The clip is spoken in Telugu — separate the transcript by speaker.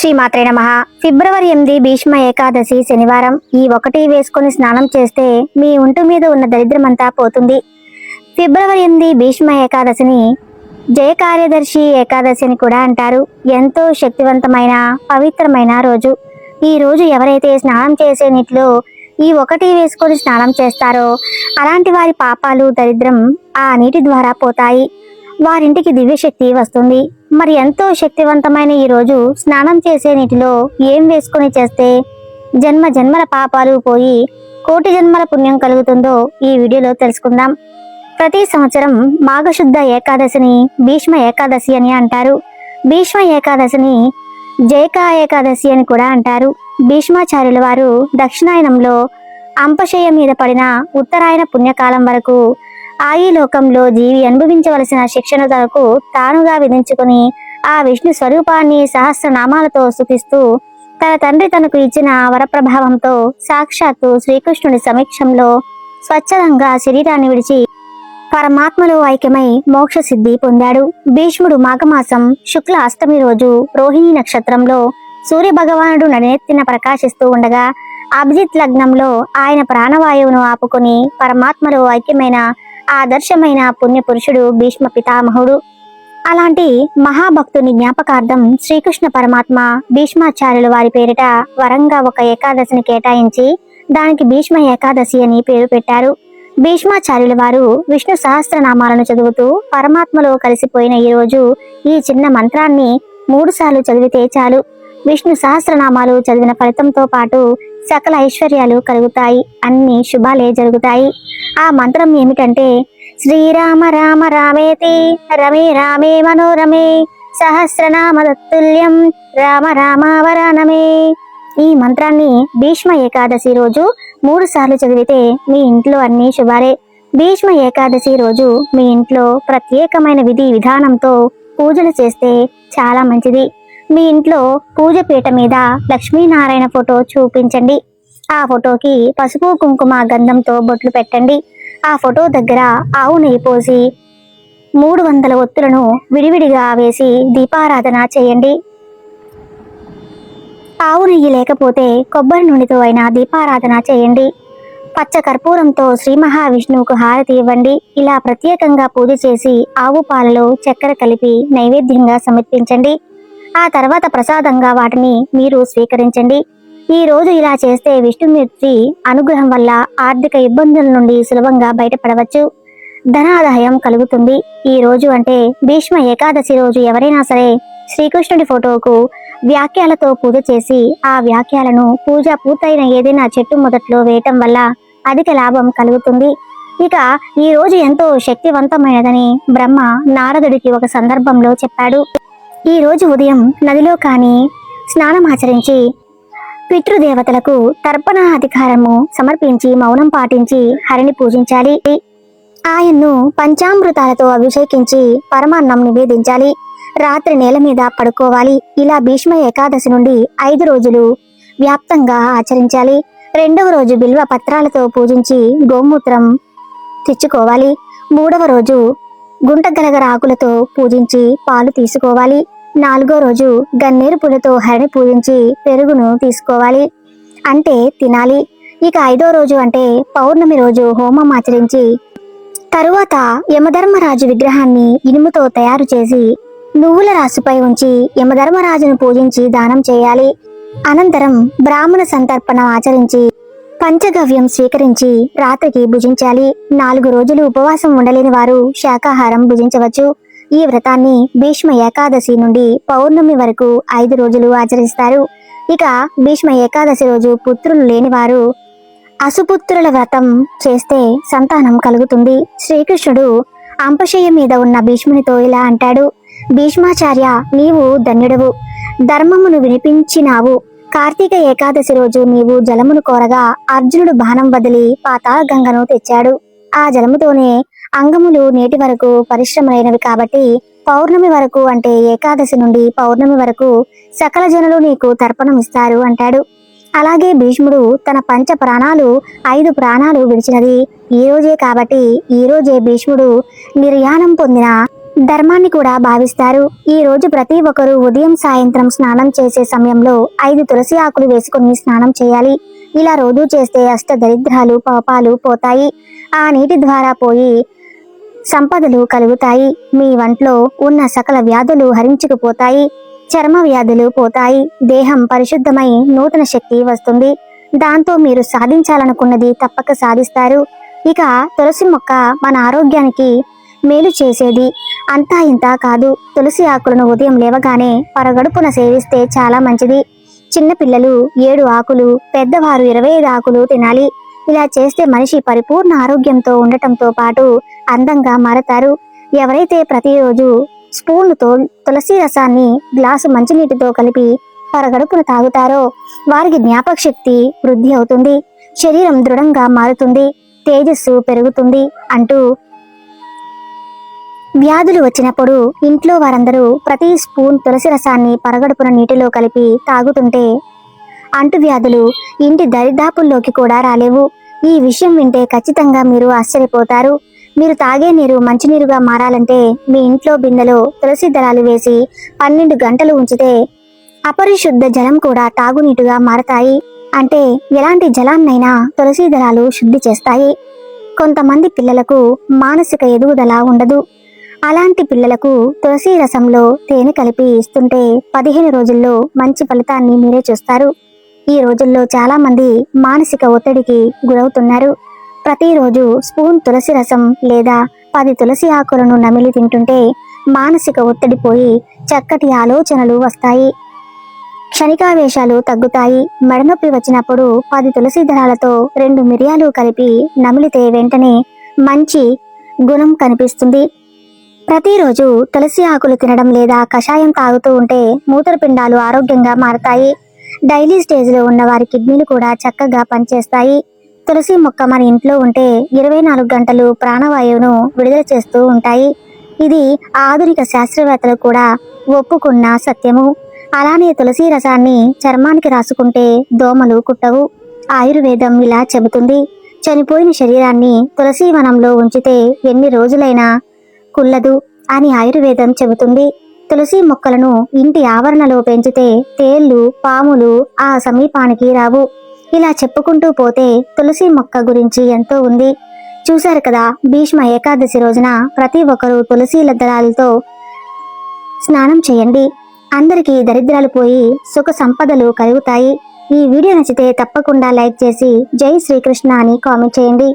Speaker 1: శ్రీమాత్రే నమ. ఫిబ్రవరి ఎనిమిది భీష్మ ఏకాదశి శనివారం. ఈ ఒకటి వేసుకొని స్నానం చేస్తే మీ ఒంటి మీద ఉన్న దరిద్రమంతా పోతుంది. ఫిబ్రవరి ఎనిమిది భీష్మ ఏకాదశిని జయ కార్యదర్శి ఏకాదశి అని కూడా అంటారు. ఎంతో శక్తివంతమైన పవిత్రమైన రోజు. ఈ రోజు ఎవరైతే స్నానం చేసే నీటిలో ఈ ఒకటి వేసుకొని స్నానం చేస్తారో అలాంటి వారి పాపాలు దరిద్రం ఆ నీటి ద్వారా పోతాయి. వారింటికి దివ్యశక్తి వస్తుంది. మరి ఎంతో శక్తివంతమైన ఈ రోజు స్నానం చేసే నీటిలో ఏం వేసుకొని చేస్తే జన్మ జన్మల పాపాలు పోయి కోటి జన్మల పుణ్యం కలుగుతుందో ఈ వీడియోలో తెలుసుకుందాం. ప్రతి సంవత్సరం మాఘశుద్ధ ఏకాదశిని భీష్మ ఏకాదశి అని అంటారు. భీష్మ ఏకాదశిని జైకా ఏకాదశి అని కూడా అంటారు. భీష్మాచార్యుల వారు దక్షిణాయనంలో అంపశయ మీద పడిన ఉత్తరాయణ పుణ్యకాలం వరకు ఈ లోకంలో జీవి అనుభవించవలసిన శిక్షణ తనకు తానుగా విధించుకుని ఆ విష్ణు స్వరూపాన్ని సహస్రనామాలతో స్థుతిస్తూ తన తండ్రి తనకు ఇచ్చిన వరప్రభావంతో సాక్షాత్తు శ్రీకృష్ణుడి సమీక్షంలో స్వచ్ఛందంగా శరీరాన్ని విడిచి పరమాత్మలో ఐక్యమై మోక్ష సిద్ధి పొందాడు. భీష్ముడు మాఘమాసం శుక్ల అష్టమి రోజు రోహిణి నక్షత్రంలో సూర్య భగవానుడు నడినెత్తిన ప్రకాశిస్తూ ఉండగా అభిజిత్ లగ్నంలో ఆయన ప్రాణవాయువును ఆపుకుని పరమాత్మలో ఐక్యమైన ఆదర్శమైన పుణ్య పురుషుడు భీష్మ పితామహుడు. అలాంటి మహాభక్తుని జ్ఞాపకార్థం శ్రీకృష్ణ పరమాత్మ భీష్మాచార్యుల వారి పేరిట వరంగా ఒక ఏకాదశిని కేటాయించి దానికి భీష్మ ఏకాదశి అని పేరు పెట్టారు. భీష్మాచార్యుల వారు విష్ణు సహస్రనామాలను చదువుతూ పరమాత్మలో కలిసిపోయిన ఈ రోజు ఈ చిన్న మంత్రాన్ని మూడుసార్లు చదివితే చాలు. విష్ణు సహస్రనామాలు చదివిన ఫలితంతో పాటు సకల ఐశ్వర్యాలు కలుగుతాయి అన్ని శుభాలే జరుగుతాయి. ఆ మంత్రం ఏమిటంటే శ్రీరామ రామ రామేతి రమే రామే మనోరమే సహస్రనామ తత్తుల్యం రామ రామావరానమే. ఈ మంత్రాన్ని భీష్మ ఏకాదశి రోజు మూడు సార్లు చదివితే మీ ఇంట్లో అన్ని శుభాలే. భీష్మ ఏకాదశి రోజు మీ ఇంట్లో ప్రత్యేకమైన విధి విధానంతో పూజలు చేస్తే చాలా మంచిది. మీ ఇంట్లో పూజ పీట మీద లక్ష్మీనారాయణ ఫోటో చూపించండి. ఆ ఫోటోకి పసుపు కుంకుమ గంధంతో బొట్లు పెట్టండి. ఆ ఫోటో దగ్గర ఆవు నెయ్యి పోసి మూడు వందల ఒత్తులను విడివిడిగా వేసి దీపారాధన చేయండి. ఆవు నెయ్యి లేకపోతే కొబ్బరి నూనెతో అయినా దీపారాధన చేయండి. పచ్చ కర్పూరంతో శ్రీ మహావిష్ణువుకు హారతి ఇవ్వండి. ఇలా ప్రత్యేకంగా పూజ చేసి ఆవు పాలలో చక్కెర కలిపి నైవేద్యంగా సమర్పించండి. ఆ తర్వాత ప్రసాదంగా వాటిని మీరు స్వీకరించండి. ఈ రోజు ఇలా చేస్తే విష్ణుమూర్తి అనుగ్రహం వల్ల ఆర్థిక ఇబ్బందుల నుండి సులభంగా బయటపడవచ్చు. ధనాదాయం కలుగుతుంది. ఈ రోజు అంటే భీష్మ ఏకాదశి రోజు ఎవరైనా సరే శ్రీకృష్ణుడి ఫోటోకు వ్యాఖ్యలతో పూజ చేసి ఆ వ్యాఖ్యలను పూజ పూర్తయిన ఏదైనా చెట్టు మొదట్లో వేయటం వల్ల అధిక లాభం కలుగుతుంది. ఇక ఈ రోజు ఎంతో శక్తివంతమైనదని బ్రహ్మ నారదుడికి ఒక సందర్భంలో చెప్పాడు. ఈ రోజు ఉదయం నదిలో కానీ స్నానమాచరించి పితృదేవతలకు తర్పణ అధికారము సమర్పించి మౌనం పాటించి హరిని పూజించాలి. ఆయన్ను పంచామృతాలతో అభిషేకించి పరమాన్నం నివేదించాలి. రాత్రి నేల మీద పడుకోవాలి. ఇలా భీష్మ ఏకాదశి నుండి ఐదు రోజులు వ్యాప్తంగా ఆచరించాలి. రెండవ రోజు బిల్వ పత్రాలతో పూజించి గోమూత్రం తెచ్చుకోవాలి. మూడవ రోజు గుంటగలగర ఆకులతో పూజించి పాలు తీసుకోవాలి. నాలుగో రోజు గన్నేరు పూలతో హరిని పూజించి పెరుగును తీసుకోవాలి. అంటే తినాలి. ఇక ఐదో రోజు అంటే పౌర్ణమి రోజు హోమం ఆచరించి తరువాత యమధర్మరాజు విగ్రహాన్ని ఇనుముతో తయారు చేసి నువ్వుల రాసుపై ఉంచి యమధర్మరాజును పూజించి దానం చేయాలి. అనంతరం బ్రాహ్మణ సంతర్పణం ఆచరించి పంచగవ్యం స్వీకరించి రాత్రికి భుజించాలి. నాలుగు రోజులు ఉపవాసం ఉండలేని వారు శాకాహారం భుజించవచ్చు. ఈ వ్రతాన్ని భీష్మ ఏకాదశి నుండి పౌర్ణమి వరకు ఐదు రోజులు ఆచరిస్తారు. ఇక భీష్మ ఏకాదశి రోజు పుత్రులు లేనివారు అసుపుత్రుల వ్రతం చేస్తే సంతానం కలుగుతుంది. శ్రీకృష్ణుడు అంపశయ్య మీద ఉన్న భీష్మునితో ఇలా అంటాడు భీష్మాచార్య నీవు ధన్యుడవు. ధర్మమును వినిపించినావు. కార్తీక ఏకాదశి రోజు నీవు జలమును కోరగా అర్జునుడు బాణం వదిలి పాతాళ గంగను తెచ్చాడు. ఆ జలముతోనే అంగములు నేటి వరకు పరిశ్రమలైనవి కాబట్టి పౌర్ణమి వరకు అంటే ఏకాదశి నుండి పౌర్ణమి వరకు సకల జనులు నీకు తర్పణం ఇస్తారు అంటాడు. అలాగే భీష్ముడు తన పంచ ప్రాణాలు ఐదు ప్రాణాలు విడిచినది ఈ రోజే కాబట్టి ఈ రోజే భీష్ముడు నిర్యాణం పొందిన ధర్మాన్ని కూడా భావిస్తారు. ఈ రోజు ప్రతి ఒక్కరూ ఉదయం సాయంత్రం స్నానం చేసే సమయంలో ఐదు తులసి ఆకులు వేసుకుని స్నానం చేయాలి. ఇలా రోజు చేస్తే అష్ట దరిద్రాలు పాపాలు పోతాయి. ఆ నీటి ద్వారా పోయి సంపదలు కలుగుతాయి. మీ వంట్లో ఉన్న సకల వ్యాధులు హరించుకుపోతాయి. చర్మ వ్యాధులు పోతాయి. దేహం పరిశుద్ధమై నూతన శక్తి వస్తుంది. దాంతో మీరు సాధించాలనుకున్నది తప్పక సాధిస్తారు. ఇక తులసి మొక్క మన ఆరోగ్యానికి మేలు చేసేది. అంతా ఇంత కాదు. తులసి ఆకులను ఉదయం లేవగానే పరగడుపున సేవిస్తే చాలా మంచిది. చిన్నపిల్లలు ఏడు ఆకులు పెద్దవారు ఇరవై ఐదు ఆకులు తినాలి. ఇలా చేస్తే మనిషి పరిపూర్ణ ఆరోగ్యంతో ఉండటంతో పాటు అందంగా మారతారు. ఎవరైతే ప్రతిరోజు స్పూన్తో తులసి రసాన్ని గ్లాసు మంచినీటితో కలిపి పరగడుపున తాగుతారో వారికి జ్ఞాపక శక్తి వృద్ధి అవుతుంది. శరీరం దృఢంగా మారుతుంది. తేజస్సు పెరుగుతుంది అంటూ వ్యాధులు వచ్చినప్పుడు ఇంట్లో వారందరూ ప్రతి స్పూన్ తులసి రసాన్ని పరగడుపున నీటిలో కలిపి తాగుతుంటే అంటువ్యాధులు ఇంటి దరిదాపుల్లోకి కూడా రాలేవు. ఈ విషయం వింటే ఖచ్చితంగా మీరు ఆశ్చర్యపోతారు. మీరు తాగే నీరు మంచినీరుగా మారాలంటే మీ ఇంట్లో బిందెలో తులసి దళాలు వేసి పన్నెండు గంటలు ఉంచితే అపరిశుద్ధ జలం కూడా తాగునీటుగా మారతాయి. అంటే ఎలాంటి జలాన్నైనా తులసి దళాలు శుద్ధి చేస్తాయి. కొంతమంది పిల్లలకు మానసిక ఎదుగుదల ఉండదు. అలాంటి పిల్లలకు తులసి రసంలో తేనె కలిపి ఇస్తుంటే పదిహేను రోజుల్లో మంచి ఫలితాన్ని మీరే చూస్తారు. ఈ రోజుల్లో చాలా మంది మానసిక ఒత్తిడికి గురవుతున్నారు. ప్రతిరోజు స్పూన్ తులసి రసం లేదా పది తులసి ఆకులను నమిలి తింటుంటే మానసిక ఒత్తిడి పోయి చక్కటి ఆలోచనలు వస్తాయి. క్షణికావేశాలు తగ్గుతాయి. మెడనొప్పి వచ్చినప్పుడు పది తులసి దళాలతో రెండు మిరియాలు కలిపి నమిలితే వెంటనే మంచి గుణం కనిపిస్తుంది. ప్రతిరోజు తులసి ఆకులు తినడం లేదా కషాయం తాగుతూ ఉంటే మూత్రపిండాలు ఆరోగ్యంగా మారతాయి. డైలీ స్టేజ్లో ఉన్న వారి కిడ్నీలు కూడా చక్కగా పనిచేస్తాయి. తులసి మొక్క మన ఇంట్లో ఉంటే ఇరవై నాలుగు గంటలు ప్రాణవాయువును విడుదల చేస్తూ ఉంటాయి. ఇది ఆధునిక శాస్త్రవేత్తలు కూడా ఒప్పుకున్న సత్యము. అలానే తులసి రసాన్ని చర్మానికి రాసుకుంటే దోమలు కుట్టవు. ఆయుర్వేదం ఇలా చెబుతుంది. చనిపోయిన శరీరాన్ని తులసి వనంలో ఉంచితే ఎన్ని రోజులైనా కుల్లదు అని ఆయుర్వేదం చెబుతుంది. తులసి మొక్కలను ఇంటి ఆవరణలో పెంచితే తేళ్ళు పాములు ఆ సమీపానికి రావు. ఇలా చెప్పుకుంటూ పోతే తులసి మొక్క గురించి ఎంతో ఉంది. చూశారు కదా భీష్మ ఏకాదశి రోజున ప్రతి ఒక్కరూ తులసి దళాలతో స్నానం చేయండి. అందరికీ దరిద్రాలు పోయి సుఖ సంపదలు కలుగుతాయి. ఈ వీడియో నచ్చితే తప్పకుండా లైక్ చేసి జై శ్రీకృష్ణ అని కామెంట్ చేయండి.